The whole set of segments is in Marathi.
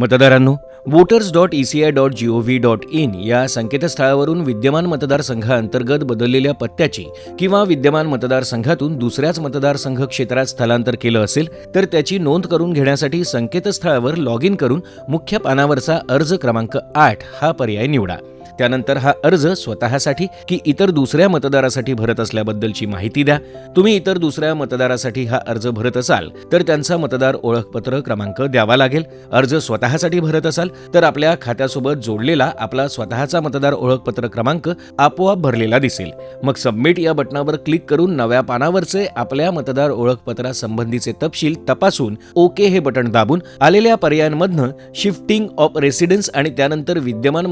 मतदारांनो voters dot E C I dot G O V dot in या संकेतस्थळावरून विद्यमान मतदारसंघाअंतर्गत बदललेल्या पत्त्याची किंवा विद्यमान मतदारसंघातून दुसऱ्याच मतदारसंघ क्षेत्रात स्थलांतर केलं असेल तर त्याची नोंद करून घेण्यासाठी संकेतस्थळावर लॉग इन करून मुख्य पानावरचा अर्ज क्रमांक आठ हा पर्याय निवडा. त्यानंतर हा अर्ज स्वतःसाठी की इतर दुसऱ्या मतदारासाठी भरत असल्याबद्दलची माहिती द्या. तुम्ही इतर दुसऱ्या मतदारासाठी हा अर्ज भरत असाल तर त्यांचा मतदार ओळखपत्र क्रमांक द्यावा लागेल. अर्ज स्वतःसाठी भरत असाल तर आपल्या खात्यासोबत जोडलेला आपला स्वतःचा मतदार ओळखपत्र क्रमांक आपोआप भरलेला दिसेल. मग सबमिट या बटणावर क्लिक करून नव्या पानावरचे आपल्या मतदार ओळखपत्रासंबंधीचे तपशील तपासून ओके हे बटण दाबून आलेल्या पर्यायांमधनं शिफ्टिंग ऑफ रेसिडेन्स आणि त्यानंतर विद्यमान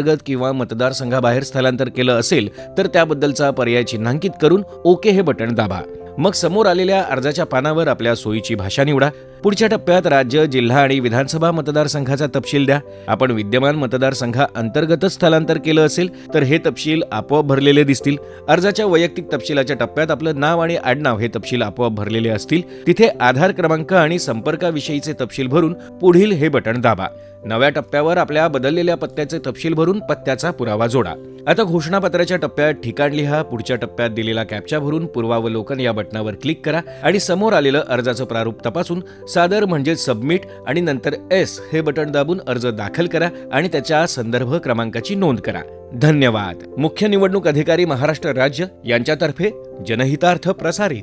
अंतर्गत किंवा मतदारसंघाबाहेर स्थलांतर केलं असेल तर त्याबद्दलचा पर्याय चिन्हांकित करून ओके हे बटण दाबा. मग समोर आलेल्या अर्जाच्या पानावर आपल्या सोयीची भाषा निवडा. पुढच्या टप्प्यात राज्य जिल्हा आणि विधानसभा मतदारसंघाचा तपशील द्या. आपण विद्यमान मतदारसंघा अंतर्गतच स्थलांतर केलं असेल तर हे तपशील आपोआप भरलेले दिसतील. अर्जाच्या वैयक्तिक तपशिलाच्या टप्प्यात आपलं नाव आणि आडनाव हे तपशील आपोआप भरलेले असतील. तिथे आधार क्रमांक आणि संपर्काविषयीचे तपशील भरून पुढील हे बटण दाबा. नव्या टप्प्यावर आपल्या बदललेल्या पत्त्याचे तपशील भरून पत्त्याचा पुरावा जोडा. आता घोषणापत्राच्या टप्प्यात ठिकाण लिहा पुढच्या टप्प्यात दिलेला कॅप्चा भरून पूर्वावलोकन या बटणावर क्लिक करा आणि समोर आलेलं अर्जाचं प्रारूप तपासून सादर म्हणजे सबमिट आणि नंतर एस हे बटण दाबून अर्ज दाखल करा आणि त्याच्या संदर्भ क्रमांकाची नोंद करा. धन्यवाद. मुख्य निवडणूक अधिकारी महाराष्ट्र राज्य यांच्यातर्फे जनहितार्थ प्रसारित